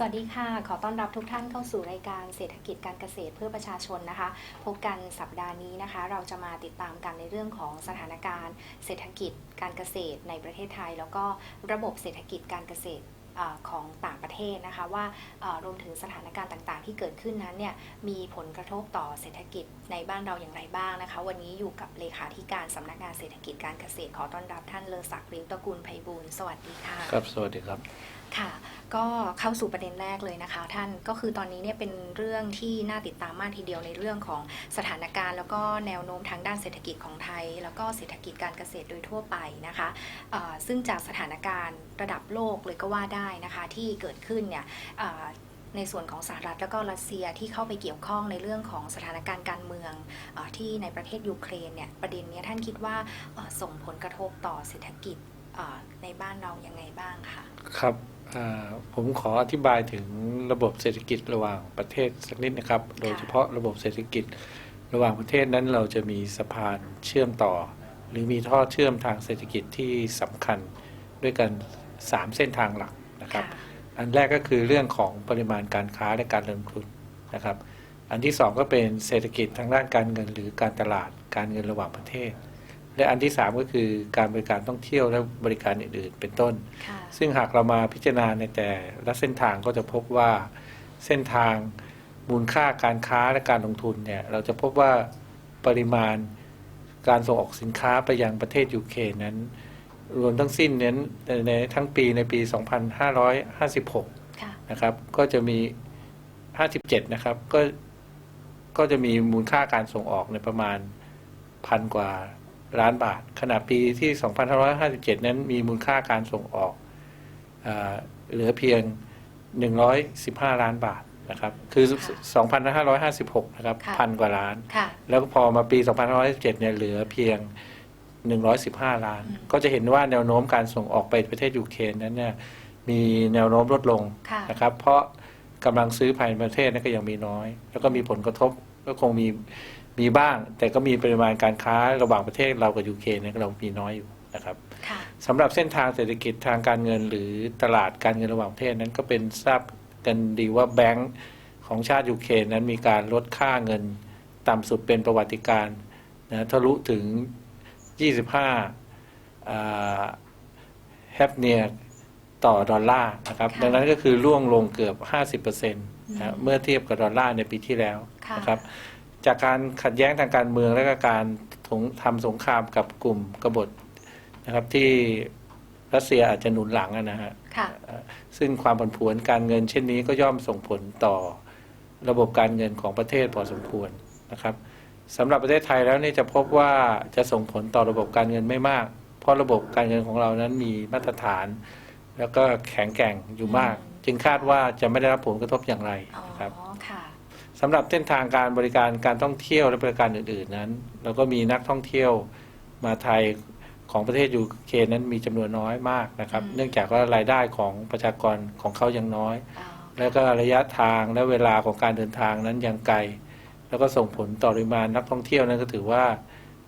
สวัสดีค่ะ ขอต้อนรับทุกท่านเข้าสู่รายการเศรษฐกิจการเกษตรเพื่อประชาชนนะคะ พบกันสัปดาห์นี้นะคะ เราจะมาติดตามกันในเรื่องของสถานการณ์ เศรษฐกิจการเกษตรในประเทศไทย แล้วก็ระบบเศรษฐกิจการเกษตรอ่าของต่างประเทศนะคะว่าอ่ารวมถึงสถานการณ์ต่างๆ ที่เกิดขึ้นนั้นเนี่ยมีผลกระทบต่อเศรษฐกิจในบ้านเราอย่างไรบ้างนะคะ วันนี้อยู่กับเลขาธิการสำนักงานเศรษฐกิจการเกษตรขอต้อนรับท่านเลอศักดิ์ริมตระกูลไพบูลย์สวัสดีค่ะครับสวัสดีครับค่ะ ก็เข้าสู่ประเด็นแรกเลยนะคะ ท่านก็คือตอนนี้เนี่ยเป็นเรื่องที่น่าติดตามมากทีเดียวในเรื่องของสถานการณ์ แล้วก็แนวโน้มทางด้านเศรษฐกิจของไทย แล้วก็เศรษฐกิจการเกษตรโดยทั่วไปนะคะซึ่งจากสถานการณ์ระดับโลกเลยก็ว่าได้นะคะที่เกิดขึ้นเนี่ยในส่วนของสหรัฐแล้วก็รัสเซียที่เข้าไปเกี่ยวข้องในเรื่องของสถานการณ์การเมืองอที่ในประเทศยูเครนเนี่ยประเด็นเนี้ยท่านคิดว่าส่งผลกระทบต่อเศรษฐกิจในบ้านเรายังไงบ้างคะครับ ผมขออธิบายถึงระบบเศรษฐกิจระหว่างประเทศสักนิดนะครับ โดยเฉพาะระบบเศรษฐกิจระหว่างประเทศนั้นเราจะมีสะพานเชื่อมต่อ หรือมีท่อเชื่อมทางเศรษฐกิจที่สำคัญด้วยกัน 3 เส้นทางหลักนะครับ อันแรกก็คือเรื่องของปริมาณการค้าและการลงทุนนะครับ อันที่สองก็เป็นเศรษฐกิจทางด้านการเงินหรือการตลาดการเงินระหว่างประเทศ และอันที่สามก็คือการบริการท่องเที่ยวและบริการอื่น ๆ เป็นต้นค่ะซึ่งหากเรามาพิจารณาในแต่ละเส้นทางก็จะพบว่าเส้นทางมูลค่าการค้าและการลงทุนเนี่ยเราจะพบว่าปริมาณการส่งออกสินค้าไปยังประเทศยูเครนนั้น รวมทั้งสิ้นนั้นในในทั้งปีในปี 2556ค่ะนะครับ ก็จะมี 57 นะครับก็ก็จะมีมูลค่าการส่งออกในประมาณพันกว่า ล้านบาท ขณะปีที่ 2557 นั้นมีมูลค่าการส่งออกอ่าเหลือเพียง 115 ล้านบาทนะครับ คือ 2,556 นะครับค่ะพันกว่าล้านค่ะแล้วก็พอมาปี 2517เนี่ยเหลือเพียง 115 ล้านอืมก็จะเห็นว่าแนวโน้มการส่งออกไปประเทศยูเครนนั้นเนี่ยมีแนวโน้มลดลงค่ะนะครับ เพราะกำลังซื้อภายในประเทศนั้นก็ยังมีน้อย แล้วก็มีผลกระทบก็คงมี มีบ้าง แต่ก็มีปริมาณการค้าระหว่างประเทศเรากับยูเครนเนี่ยเรามีน้อยอยู่นะครับค่ะสำหรับเส้นทางเศรษฐกิจทางการเงินหรือตลาดการเงินระหว่างประเทศนั้นก็เป็นทราบกันดีว่าแบงก์ของชาติยูเครนนั้นมีการลดค่าเงินต่ำสุดเป็นประวัติการณ์นะทะลุถึง 25แฮปเนียต่อดอลลาร์นะครับค่ะดังนั้นก็คือร่วงลงเกือบ 50%นะอืมเมื่อเทียบกับดอลลาร์ในปีที่แล้วค่ะนะครับ จากการขัดแย้งทางการเมืองและก็การถงทำสงครามกับกลุ่มกบฏนะครับที่รัสเซียอาจจะหนุนหลังอะนะฮะค่ะเอ่อซึ่งความผันผวนการเงินเช่นนี้ก็ย่อมส่งผลต่อระบบการเงินของประเทศพอสมควรนะครับสำหรับประเทศไทยแล้วนี่จะพบว่าจะส่งผลต่อระบบการเงินไม่มาก เพราะระบบการเงินของเรานั้นมีมาตรฐาน แล้วก็แข็งแกร่งอยู่มากอืมจึงคาดว่าจะไม่ได้รับผลกระทบอย่างไรอ๋อนะครับค่ะ สำหรับเส้นทางการบริการการท่องเที่ยวและบริการอื่น ๆ นั้น เราก็มีนักท่องเที่ยวมาไทยของประเทศยูเครนนั้นมีจำนวนน้อยมากนะครับอืมเนื่องจากว่ารายได้ของประชากรของเขายังน้อยอ๋อแล้วก็ระยะทางและเวลาของการเดินทางนั้นยังไกล แล้วก็ส่งผลต่อปริมาณนักท่องเที่ยวนั้นก็ถือว่า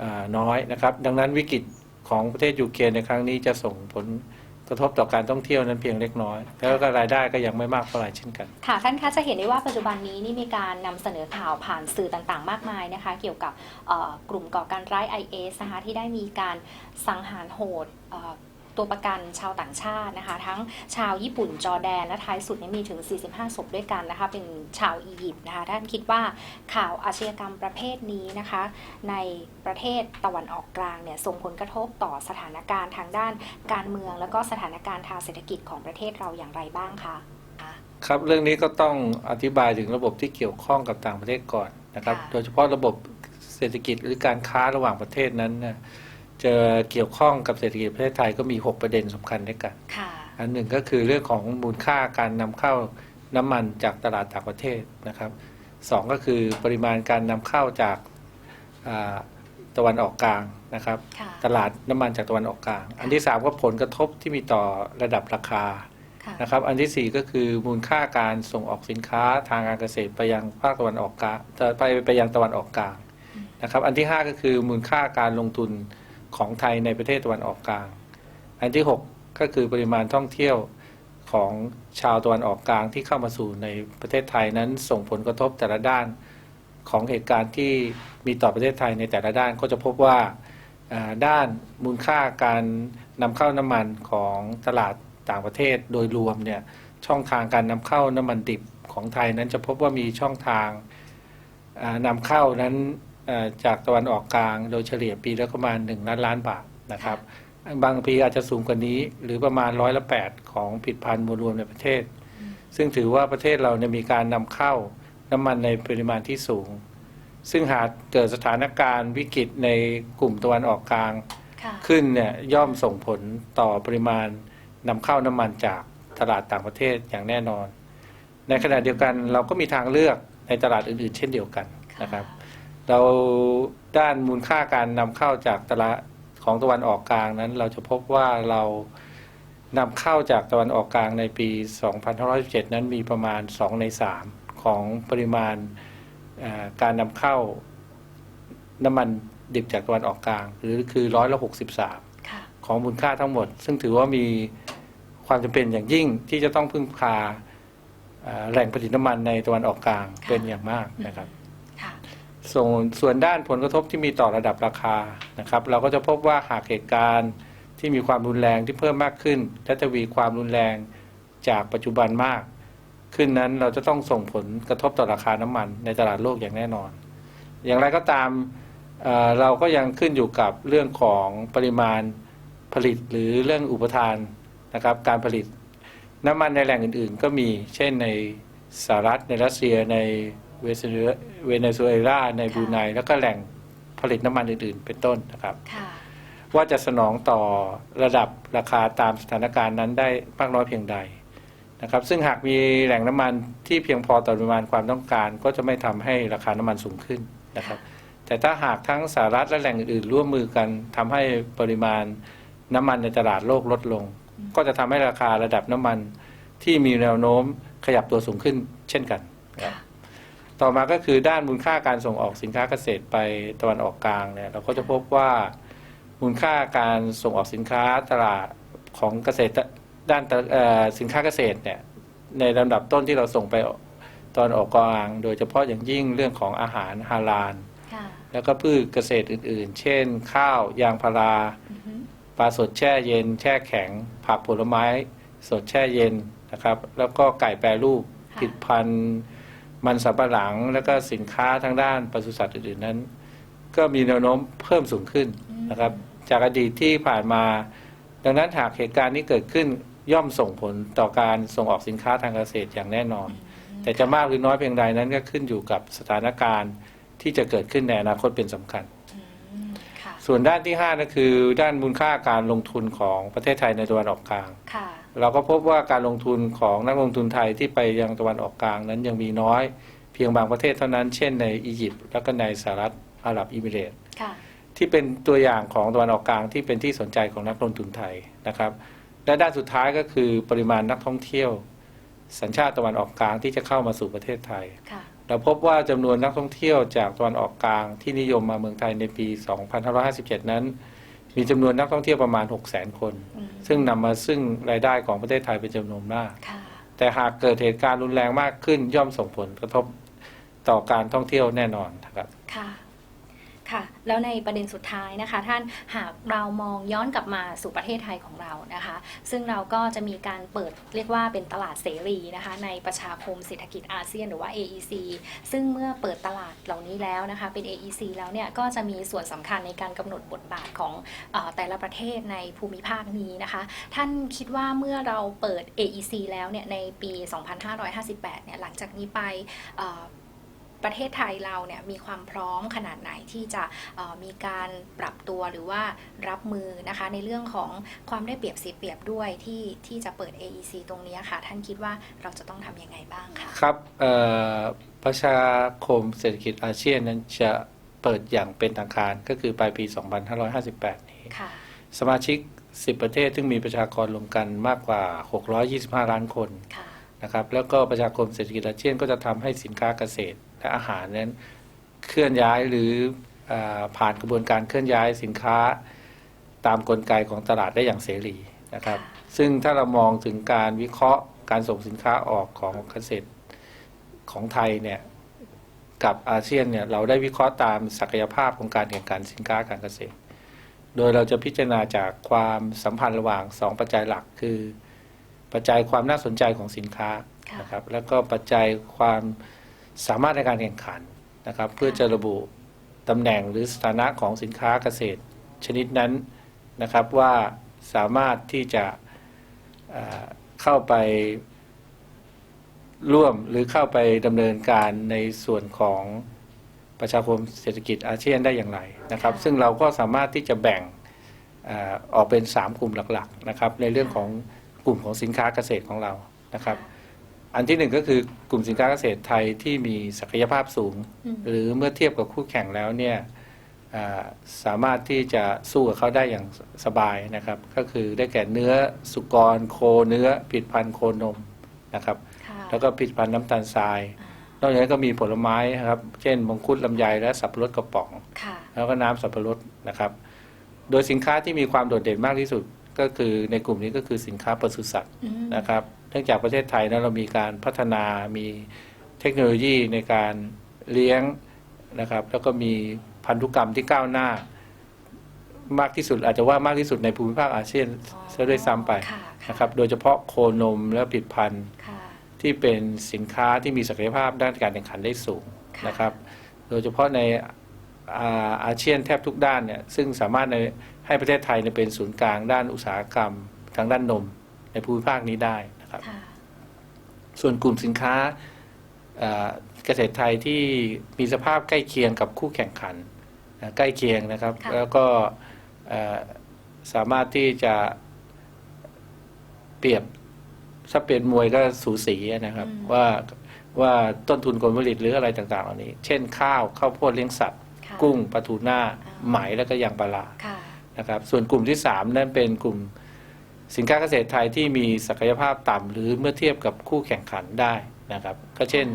อ่าน้อยนะครับ ดังนั้นวิกฤตของประเทศยูเครนในครั้งนี้จะส่งผลก ระทบต่อการท่องเที่ยวนั้นเพียงเล็กน้อย แล้วก็รายได้ก็ยังไม่มากเท่าไหร่เช่นกัน ค่ะท่านคะจะเห็นได้ว่าปัจจุบันนี้นี่มีการนำเสนอข่าวผ่านสื่อต่างๆ มากมายนะคะ เกี่ยวกับกลุ่มก่อการร้าย IS นะคะที่ได้มีการสังหารโหด ตัวประกันชาวต่างชาตินะคะ ทั้งชาวญี่ปุ่นจอร์แดนและท้ายสุดเนี่ยมีถึง 45 ศพด้วยกันนะคะ เป็นชาวอียิปต์นะคะท่านคิดว่าข่าวอาชญากรรมประเภทนี้นะคะ ในประเทศตะวันออกกลางเนี่ยส่งผลกระทบต่อสถานการณ์ทางด้านการเมือง แล้วก็สถานการณ์ทางเศรษฐกิจของประเทศเราอย่างไรบ้างคะคะครับเรื่องนี้ก็ต้องอธิบายถึงระบบที่เกี่ยวข้องกับต่างประเทศก่อนนะครับค่ะโดยเฉพาะระบบเศรษฐกิจหรือการค้าระหว่างประเทศนั้นเนี่ย จะเกี่ยวข้องกับเศรษฐกิจประเทศไทยก็มี 6 ประเด็นสำคัญด้วยกันค่ะอันหนึ่งก็คือเรื่องของมูลค่าการนำเข้าน้ำมันจากตลาดต่างประเทศนะครับสองก็คือปริมาณการนำเข้าจากอ่าตะวันออกกลางนะครับค่ะตลาดน้ำมันจากตะวันออกกลาง อันที่สามก็ผลกระทบที่มีต่อระดับราคาค่ะนะครับ อันที่ 4 ก็คือมูลค่าการส่งออกสินค้าทางการเกษตรไปยังภาคตะวันออกกลางไปไปยังตะวันออกกลางนะครับ อันที่ 5 ก็คือมูลค่าการลงทุน ของไทยในประเทศตะวันออกกลาง อันที่ 6 ก็คือปริมาณท่องเที่ยวของชาวตะวันออกกลางที่เข้ามาสู่ในประเทศไทยนั้นส่งผลกระทบแต่ละด้านของเหตุการณ์ที่มีต่อประเทศไทยในแต่ละด้านก็จะพบว่าด้านมูลค่าการนำเข้าน้ำมันของตลาดต่างประเทศโดยรวมเนี่ยช่องทางการนำเข้าน้ำมันดิบของไทยนั้นจะพบว่ามีช่องทางอ่านำเข้านั้น จากตะวันออกกลางโดยเฉลี่ยปีละประมาณ 1 ล้านล้านบาทนะครับ บางปีอาจจะสูงกว่านี้ หรือประมาณร้อยละแปดของผลิดพันธ์มวลรวมในประเทศ ซึ่งถือว่าประเทศเราเนี่ยมีการนำเข้าน้ำมันในปริมาณที่สูง ซึ่งหากเกิดสถานการณ์วิกฤตในกลุ่มตะวันออกกลางค่ะขึ้นเนี่ยย่อมส่งผลต่อปริมาณนำเข้าน้ำมันจากตลาดต่างประเทศอย่างแน่นอน ในขณะเดียวกันเราก็มีทางเลือกในตลาดอื่นๆ เช่นเดียวกันนะครับ เราด้านมูลค่าการนำเข้าจากตลาดของตะวันออกกลางนั้น เราจะพบว่าเรานำเข้าจากตะวันออกกลางในปี 2517 นั้นมีประมาณ 2 ใน 3 ของปริมาณการนำเข้าน้ำมันดิบจากตะวันออกกลาง หรือคือร้อยละ63 ของมูลค่าทั้งหมด ซึ่งถือว่ามีความจำเป็นอย่างยิ่งที่จะต้องพึ่งพาแหล่งผลิตน้ำมันในตะวันออกกลางเป็นอย่างมากนะครับ ส่วนส่วนด้านผลกระทบที่มีต่อระดับราคานะครับ เราก็จะพบว่าหากเหตุการณ์ที่มีความรุนแรงที่เพิ่มมากขึ้นและทวีความรุนแรงจากปัจจุบันมาก ขึ้นนั้นเราจะต้องส่งผลกระทบต่อราคาน้ำมันในตลาดโลกอย่างแน่นอน อย่างไรก็ตามเเราก็ยังขึ้นอยู่กับเรื่องของปริมาณผลิตหรือเรื่องอุปทานนะครับ การผลิตน้ำมันในแหล่งอื่น ๆ ก็มีเช่นในสหรัฐในรัสเซียใน เวเนซุเอลาเวเนซุเอลาในบรูไนแล้วก็แหล่งผลิตน้ำมันอื่นๆ เป็นต้นนะครับ ค่ะ ว่าจะสนองต่อระดับราคาตามสถานการณ์นั้นได้มากน้อยเพียงใดนะครับ ซึ่งหากมีแหล่งน้ำมันที่เพียงพอต่อปริมาณความต้องการ ก็จะไม่ทำให้ราคาน้ำมันสูงขึ้นนะครับ แต่ถ้าหากทั้งสหรัฐและแหล่งอื่นๆร่วมมือกันทำให้ปริมาณน้ำมันในตลาดโลกลดลง ก็จะทำให้ราคาระดับน้ำมันที่มีแนวโน้มขยับตัวสูงขึ้นเช่นกัน ค่ะ ต่อมาก็คือด้านมูลค่าการส่งออกสินค้าเกษตรไปตะวันออกกลางเนี่ยเราก็จะพบว่ามูลค่าการส่งออกสินค้าตลาดของเกษตรด้านตะเอ่อสินค้าเกษตรเนี่ยในลำดับต้นที่เราส่งไปตอนออกกลาง โดยเฉพาะอย่างยิ่งเรื่องของอาหารฮาลาลค่ะแล้วก็พืชเกษตรอื่น ๆ เช่น ข้าวยางพาราอือฮึปลาสดแช่เย็น แช่แข็ง ผักผลไม้ สดแช่เย็นนะครับ แล้วก็ไก่แปรรูปผลิตภัณฑ์ มันสำปะหลังแล้วก็สินค้าทางด้านปศุสัตว์อื่นๆนั้น ก็มีแนวโน้มเพิ่มสูงขึ้นนะครับ จากอดีตที่ผ่านมา ดังนั้นหากเหตุการณ์นี้เกิดขึ้นย่อมส่งผลต่อการส่งออกสินค้าทางเกษตรอย่างแน่นอน แต่จะมากหรือน้อยเพียงใดนั้นก็ขึ้นอยู่กับสถานการณ์ที่จะเกิดขึ้นในอนาคตเป็นสำคัญอืมค่ะส่วนด้านที่5ก็คือ ด้านมูลค่าการลงทุนของประเทศไทยในตะวันออกกลางค่ะ เราก็พบว่าการลงทุนของนักลงทุนไทยที่ไปยังตะวันออกกลางนั้นยังมีน้อย เพียงบางประเทศเท่านั้น เช่นในอียิปต์และก็ในสหรัฐอาหรับอิมิเรตส์ค่ะที่เป็นตัวอย่างของตะวันออกกลางที่เป็นที่สนใจของนักลงทุนไทยนะครับและด้านสุดท้ายก็คือปริมาณนักท่องเที่ยว สัญชาติตะวันออกกลางที่จะเข้ามาสู่ประเทศไทยค่ะเราพบว่าจำนวนนักท่องเที่ยวจากตะวันออกกลางที่นิยมมาเมืองไทยในปี 2557 นั้น มีจำนวนนักท่องเที่ยวประมาณ 600,000คนอืมซึ่งนำมาซึ่งรายได้ของประเทศไทยเป็นจำนวนมากค่ะแต่หากเกิดเหตุการณ์รุนแรงมากขึ้นย่อมส่งผลกระทบต่อการท่องเที่ยวแน่นอนนะครับ ค่ะ แล้วในประเด็นสุดท้ายนะคะ ท่านหากเรามองย้อนกลับมาสู่ประเทศไทยของเรานะคะ ซึ่งเราก็จะมีการเปิดเรียกว่าเป็นตลาดเสรีนะคะ ในประชาคมเศรษฐกิจอาเซียนหรือว่า AEC ซึ่งเมื่อเปิดตลาดเหล่านี้แล้วนะคะ เป็น AEC แล้วเนี่ยก็จะมีส่วนสำคัญในการกำหนดบทบาทของอแต่ละประเทศในภูมิภาคนี้นะคะ ท่านคิดว่าเมื่อเราเปิด AEC แล้วเนี่ยในปี 2558 เนี่ยหลังจากนี้ไป ประเทศไทยเราเนี่ยมีความพร้อมขนาดไหนที่จะเอ่อมีการปรับตัวหรือว่ารับมือนะคะในเรื่องของความได้เปรียบเสียเปรียบด้วยที่ที่จะเปิด AEC ตรงนี้ค่ะ ท่านคิดว่าเราจะต้องทำยังไงบ้างคะครับเอ่อประชาคมเศรษฐกิจอาเซียนนั้นจะเปิดอย่างเป็นทางการก็คือปลายปี 2558 นี้ค่ะสมาชิก 10 ประเทศซึ่งมีประชากรรวมกันมากกว่า 625 ล้านคนค่ะนะครับแล้วก็ประชาคมเศรษฐกิจอาเซียนก็จะทำให้สินค้าเกษตร และอาหารนั้นเคลื่อนย้ายหรืออาผ่านกระบวนการเคลื่อนย้ายสินค้า ตามกลไกของตลาดได้อย่างเสรีนะครับค่ะซึ่งถ้าเรามองถึงการวิเคราะห์การส่งสินค้าออกของเกษตรของไทยเนี่ยกับอาเซียนเนี่ยเราได้วิเคราะห์ตามศักยภาพของการแข่งขันสินค้าการเกษตร โดยเราจะพิจารณาจากความสัมพันธ์ระหว่างสองปัจจัยหลักคือ ปัจจัยความน่าสนใจของสินค้าค่ะนะครับแล้วก็ปัจจัยความ สามารถในการแข่งขันนะครับ เพื่อจะระบุตำแหน่งหรือสถานะของสินค้าเกษตรชนิดนั้นนะครับว่าสามารถที่จะเข้าไปร่วมหรือเข้าไปดำเนินการในส่วนของประชาคมเศรษฐกิจอาเซียนได้อย่างไรนะครับ ซึ่งเราก็สามารถที่จะแบ่งออออกเป็น 3 กลุ่มหลักๆนะครับในเรื่องของกลุ่มของสินค้าเกษตรของเรานะครับ อันที่หนึ่งก็คือกลุ่มสินค้าเกษตรไทยที่มีศักยภาพสูงอืมหรือเมื่อเทียบกับคู่แข่งแล้วเนี่ยอ่าสามารถที่จะสู้กับเขาได้อย่างสบายนะครับ ก็คือได้แก่เนื้อสุกรโคเนื้อผลิดพันธุ์โคนมนะครับค่ะแล้วก็ผลิดพันธุ์น้ำตาลทรายอ่านอกจากนั้นก็มีผลไม้นะครับ เช่นมังคุดลำไยและสับปะรดกระป๋องค่ะแล้วก็น้ำสับปะรดนะครับ โดยสินค้าที่มีความโดดเด่นมากที่สุดก็คือในกลุ่มนี้ก็คือสินค้าปศุสัตว์อืมนะครับ เนื่องจากประเทศไทยนั้นเรามีการพัฒนามีเทคโนโลยีในการเลี้ยงนะครับ แล้วก็มีพันธุกรรมที่ก้าวหน้ามากที่สุดอาจจะว่ามากที่สุดในภูมิภาคอาเซียนอ๋อซะด้วยซ้ำไปค่ะนะครับ โดยเฉพาะโคนมและผลิตภัณฑ์ค่ะที่เป็นสินค้าที่มีศักยภาพด้านการแข่งขันได้สูงค่ะนะครับ โดยเฉพาะในอ่าอาเซียนแทบทุกด้านเนี่ยซึ่งสามารถในให้ประเทศไทยเนี่ยเป็นศูนย์กลางด้านอุตสาหกรรมทางด้านนมในภูมิภาคนี้ได้ นะครับค่ะส่วนกลุ่มสินค้าเอ่อเกษตรไทยที่มีสภาพใกล้เคียงกับคู่แข่งขันนะใกล้เคียงนะครับค่ะแล้วก็เอ่อสามารถที่จะเปรียบถ้าเป็นมวยก็สูสีนะครับอืมว่าว่าต้นทุนผลผลิตหรืออะไรต่างๆเหล่านี้ เช่นข้าวข้าวโพดเลี้ยงสัตว์ค่ะกุ้งปลาทูน่าอ่าไหมแล้วก็ยางปลาร้าค่ะนะครับ ส่วนกลุ่มที่3นั่นเป็นกลุ่ม สินค้าเกษตรไทยที่มีศักยภาพต่ำหรือเมื่อเทียบกับคู่แข่งขันได้นะครับ ก็เช่น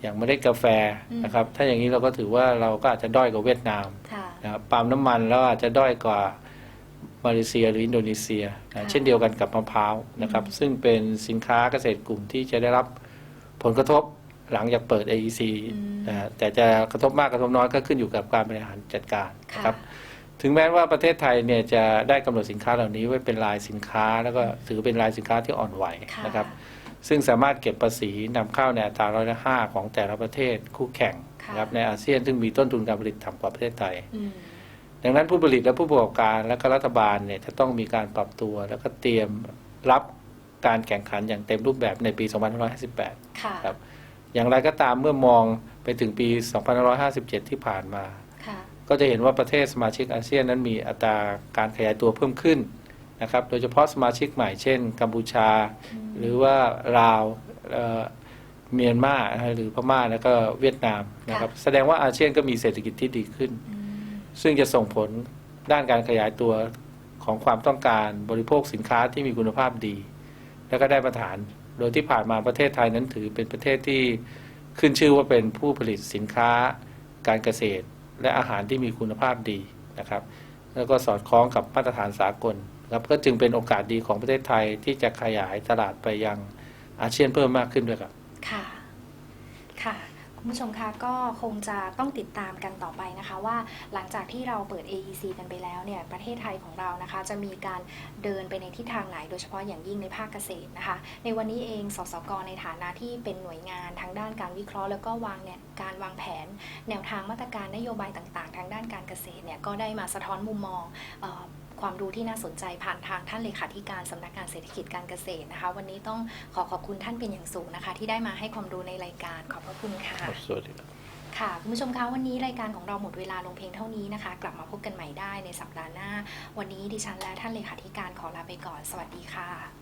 อย่างเมล็ดกาแฟอืมนะครับ ถ้าอย่างนี้เราก็ถือว่าเราก็อาจจะด้อยกว่าเวียดนามค่ะนะครับปาล์มน้ำมันแล้วอาจจะด้อยกว่ามาเลเซียหรืออินโดนีเซียนะค่ะเช่นเดียวกันกับมะพร้าวนะครับอืมซึ่งเป็นสินค้าเกษตรกลุ่มที่จะได้รับผลกระทบหลังจากเปิด AEC อืมนะฮะแต่จะกระทบมากกระทบน้อยก็ขึ้นอยู่กับการบริหารจัดการนะค่ะครับ ถึงแม้ว่าประเทศไทยเนี่ยจะได้กำหนดสินค้าเหล่านี้ไว้เป็นลายสินค้า แล้วก็ถือเป็นลายสินค้าที่อ่อนไหวค่ะนะครับ ซึ่งสามารถเก็บภาษีนำเข้าในอัตราร้อยละห้าของแต่ละประเทศคู่แข่งค่ะนะครับในอาเซียนซึ่งมีต้นทุนการผลิตต่ำกว่าประเทศไทยอืมดังนั้นผู้ผลิตและผู้ประกอบการและก็รัฐบาลเนี่ยจะต้องมีการปรับตัวแล้วก็เตรียมรับการแข่งขันอย่างเต็มรูปแบบในปี 2558ค่ะครับ อย่างไรก็ตามเมื่อมองไปถึงปี 2557 ที่ผ่านมาค่ะ ก็จะเห็นว่าประเทศสมาชิกอาเซียนนั้นมีอัตราการขยายตัวเพิ่มขึ้นนะครับ โดยเฉพาะสมาชิกใหม่เช่น กัมพูชา หรือว่าลาวเอ่อเมียนมานะฮะหรือพม่าแล้วก็เวียดนามนะครับแสดงว่าอาเซียนก็มีเศรษฐกิจที่ดีขึ้นอืมซึ่งจะส่งผลด้านการขยายตัวของความต้องการบริโภคสินค้าที่มีคุณภาพดี แล้วก็ได้ประฐาน โดยที่ผ่านมาประเทศไทยนั้นถือเป็นประเทศที่ขึ้นชื่อว่าเป็นผู้ผลิตสินค้าการเกษตร และอาหารที่มีคุณภาพดีนะครับ แล้วก็สอดคล้องกับมาตรฐานสากลครับก็จึงเป็นโอกาสดีของประเทศไทยที่จะขยายตลาดไปยังอาเซียนเพิ่มมากขึ้นด้วยครับค่ะ คุณผู้ชมคะก็คงจะต้องติดตามกันต่อไปนะคะ ว่าหลังจากที่เราเปิด AEC กันไปแล้วเนี่ยประเทศไทยของเรานะคะ จะมีการเดินไปในทิศทางไหน โดยเฉพาะอย่างยิ่งในภาคเกษตรนะคะ ในวันนี้เองสสกในฐานะที่เป็นหน่วยงานทางด้านการวิเคราะห์ แล้วก็วางเนี่ยการวางแผน แนวทางมาตรการนโยบายต่างๆ ทางด้านการเกษตรเนี่ยก็ได้มาสะท้อนมุมมองออ ความรู้ที่น่าสนใจผ่านทางท่านเลขาธิการสำนักงานเศรษฐกิจการเกษตรนะคะ วันนี้ต้องขอขอบคุณท่านเป็นอย่างสูงนะคะ ที่ได้มาให้ความรู้ในรายการขอบพระคุณค่ะสวัสดีครับค่ะคุณผู้ชมคะวันนี้รายการของเราหมดเวลาลงเพียงเท่านี้นะคะ กลับมาพบกันใหม่ได้ในสัปดาห์หน้า วันนี้ดิฉันและท่านเลขาธิการขอลาไปก่อน สวัสดีค่ะ